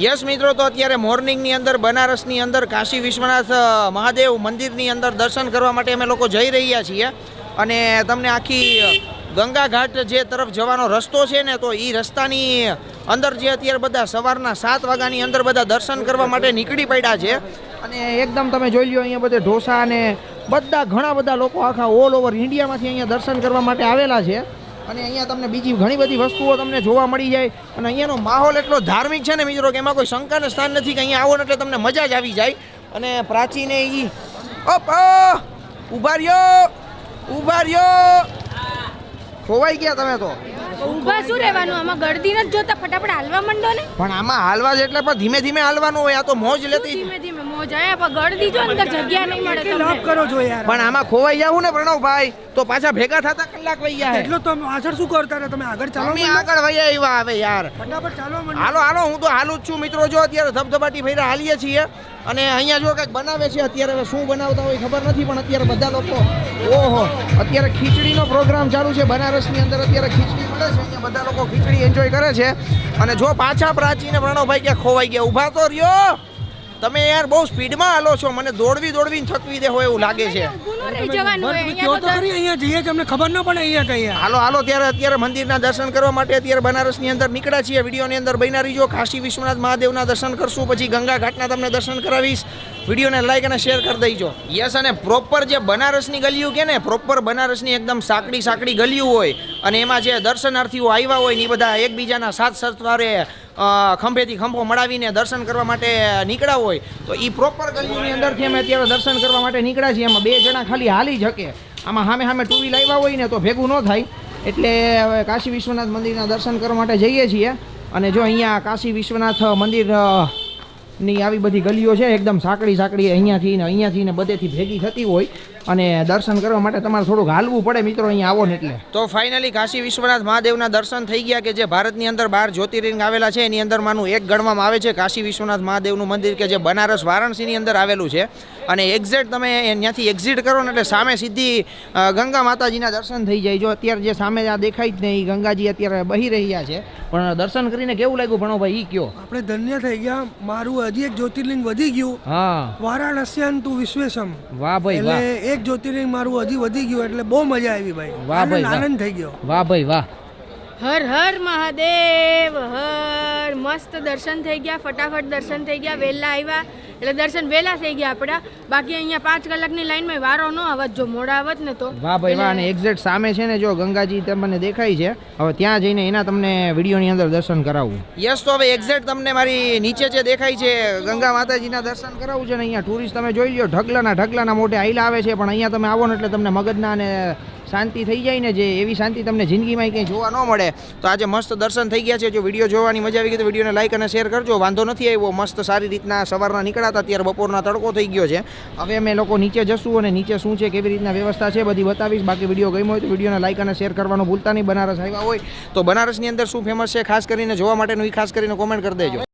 Yes મિત્રો, તો અત્યારે મોર્નિંગની અંદર, બનારસની અંદર, કાશી વિશ્વનાથ મહાદેવ મંદિરની અંદર દર્શન કરવા માટે અમે લોકો જઈ રહ્યા છીએ. અને તમને આખી ગંગા ઘાટ જે તરફ જવાનો રસ્તો છે ને, તો એ રસ્તાની અંદર જે અત્યારે બધા સવારના સાત વાગ્યાની અંદર બધા દર્શન કરવા માટે નીકળી પડ્યા છે. અને એકદમ તમે જોઈ લો અહીંયા બધે ઢોસા અને બધા ઘણા બધા લોકો આખા ઓલ ઓવર ઇન્ડિયામાંથી અહીંયા દર્શન કરવા માટે આવેલા છે. અને અહીંયા તમને બીજી ઘણી બધી વસ્તુઓ તમને જોવા મળી જાય. અને અહીંયાનો માહોલ એટલો ધાર્મિક છે ને મિત્રો કે એમાં કોઈ શંકાને સ્થાન નથી કે અહીંયા આવો એટલે તમને મજા જ આવી જાય. અને પ્રાચીને એ ઓપ ઊભા રહ્યો ઊભા રહ્યો ખોવાઈ ગયા તમે તો. ઊભા શું રહેવાનું? આમાં ગળદી નથી જોતા? ફટાફટ હાલવા માંડો ને. પણ આમાં હાલવા જ એટલે પણ ધીમે ધીમે હાલવાનું હોય આ તો મોજ લેતી. ધીમે ધીમે મોજ? આયા પણ ગળદી જો અંદર જગ્યા નહીં મળે લાભ લોક કરો જો યાર. પણ આમાં ખોવાઈ જાવું ને પ્રણવભાઈ તો પાછા ભેગા થતા કલાક વહી જાય. એટલો તમે પાછળ શું કરતા હતા તમે આગળ ચાલો અમે આગળ વહી આવ્યા હવે યાર. ફટાફટ ચાલો. હાલો હાલો હું તો હાલું જ છું. મિત્રો જો અત્યારે ધબધબાટી ફેરા હાલીએ છીએ. અને અહીંયા જો કંઈક બનાવે છે, અત્યારે હવે શું બનાવતા હોય ખબર નથી, પણ અત્યારે બધા લોકો, ઓહો, અત્યારે ખીચડીનો પ્રોગ્રામ ચાલુ છે, બનારસની અંદર અત્યારે ખીચડી મળે છે, અહીંયા બધા લોકો ખીચડી એન્જોય કરે છે. અને જો પાછા પ્રાચીને પ્રણવભાઈ ક્યાં ખોવાઈ ગયા, ઊભા તો રહ્યો. તમે યાર બહુ સ્પીડમાં હાલો છો. મને દોડવી દોડવી થકવી દે હોય એવું લાગે છે. ઊભું ન રહી જવાનું હોય તમે કહો અહીંયા તો તો ખરી અહીંયા જઈએ છીએ ખબર ન પડે અહીંયા કઈ યાર. હાલો હાલો ત્યારે અત્યારે મંદિરના દર્શન કરવા માટે અત્યારે બનારસની અંદર નીકળ્યા છીએ. વિડીયોની અંદર બન્યા રહીજો. કાશી વિશ્વનાથ મહાદેવના દર્શન કરશું. પછી ગંગા ઘાટના તમને દર્શન કરાવીશ. વિડીયોને લાઈક અને શેર કરી દેજો. યસ અને પ્રોપર જે બનારસની ગલીઓ કે ને પ્રોપર બનારસની એકદમ સાંકડી સાંકડી ગલીઓ હોય અને એમાં જે દર્શનાર્થીઓ આવ્યા હોય ને એ બધા એકબીજાના સાથ સરવારે અ, ખંભેથી ખંભો મળાવીને દર્શન કરવા માટે નીકળ્યા હોય, તો એ પ્રોપર ગલીઓની અંદરથી અમે અત્યારે દર્શન કરવા માટે નીકળ્યા છીએ. એમાં બે જણા ખાલી હાલી શકે આમાં સામે સામે ટુ વ્હીલ આવ્યા હોય ને તો ભેગું ન થાય. એટલે હવે કાશી વિશ્વનાથ મંદિરના દર્શન કરવા માટે જઈએ છીએ. અને જો અહીંયા કાશી વિશ્વનાથ મંદિરની આવી બધી ગલીઓ છે, એકદમ સાંકડી સાંકડી અહીંયાથી ને અહીંયાથી ને બધેથી ભેગી થતી હોય અને દર્શન કરવા માટે તમારે થોડુંક હાલવું પડે મિત્રો અહીંયા આવો ને એટલે. તો ફાઇનલી કાશી વિશ્વનાથ મહાદેવના દર્શન થઈ ગયા કે જે ભારતની અંદર બાર જ્યોતિર્લિંગ આવેલા છે એની અંદર માનું એક ગણવામાં આવે છે કાશી વિશ્વનાથ મહાદેવનું મંદિર કે જે બનારસ વારાણસીની અંદર આવેલું છે. અને એક્ઝેક્ટ તમે ત્યાંથી એક્ઝિટ કરો ને એટલે સામે સીધી ગંગા માતાજીના દર્શન થઈ જાય. જો અત્યારે જે સામે આ દેખાય જ નહીં ગંગાજી અત્યારે બહી રહ્યા છે. પણ દર્શન કરીને કેવું લાગ્યું ભણો ભાઈ ઈ કયો? આપણે ધન્ય થઈ ગયા. મારું હજી એક જ્યોતિર્લિંગ વધી ગયું. હા. વારાણસ્યંતુ વિશ્વેશમ. વાહ ભાઈ એટલે વાહ. એક જ્યોતિર્લિંગ મારું હજી વધી ગયું એટલે બહુ મજા આવી ભાઈ. વાહ ભાઈ, આનંદ થઈ ગયો. વાહ ભાઈ વાહ. હર હર મહાદેવ હર. મસ્ત દર્શન થઈ ગયા ફટાફટ દર્શન થઈ ગયા વહેલા આવ્યા. એટલે દર્શન વહેલા થઈ ગયા આપણા બાકી અહીંયા પાંચ કલાકની લાઈનમાં વારો ન આવત જો મોડા આવત ને તો. વાહ ભાઈ વાહ અને એક્ઝેક્ટ સામે છે ને જો ગંગાજી તમને દેખાય છે. હવે ત્યાં જઈને એના તમને વિડીયોની અંદર દર્શન કરાવવું યસ તો હવે એક્ઝેક્ટ તમને મારી નીચે જે દેખાય છે ગંગા માતાજીના દર્શન કરાવું છે ને અહીંયા ટુરિસ્ટ તમે જોઈ લ્યો ઢગલાના ઢગલાના મોઢે આઈલા આવે છે પણ અહીંયા તમે આવો ને એટલે તમને મગજના અને શાંતિ થઈ જાય ને જે એવી શાંતિ તમને જિંદગીમાં ક્યાંય જોવા ન મળે, તો આજે મસ્ત દર્શન થઈ ગયા છે. જો વીડિયો જોવાની મજા આવી ગઈ તો વિડીયોને લાઇક અને શેર કરજો. વાંધો નથી આવ્યો, મસ્ત સારી રીતના સવારના નીકળ્યા હતા અત્યારે બપોરના તડકો થઈ ગયો છે. હવે અમે લોકો નીચે જશું અને નીચે શું છે, કેવી રીતના વ્યવસ્થા છે, બધી બતાવીશ. બાકી વીડિયો ગમ્યો હોય તો વિડીયોને લાઇક અને શેર કરવાનું ભૂલતા નહીં. બનારસ આવ્યા હોય તો બનારસની અંદર શું ફેમસ છે, ખાસ કરીને જોવા માટેનું એ ખાસ કરીને કોમેન્ટ કરી દેજો.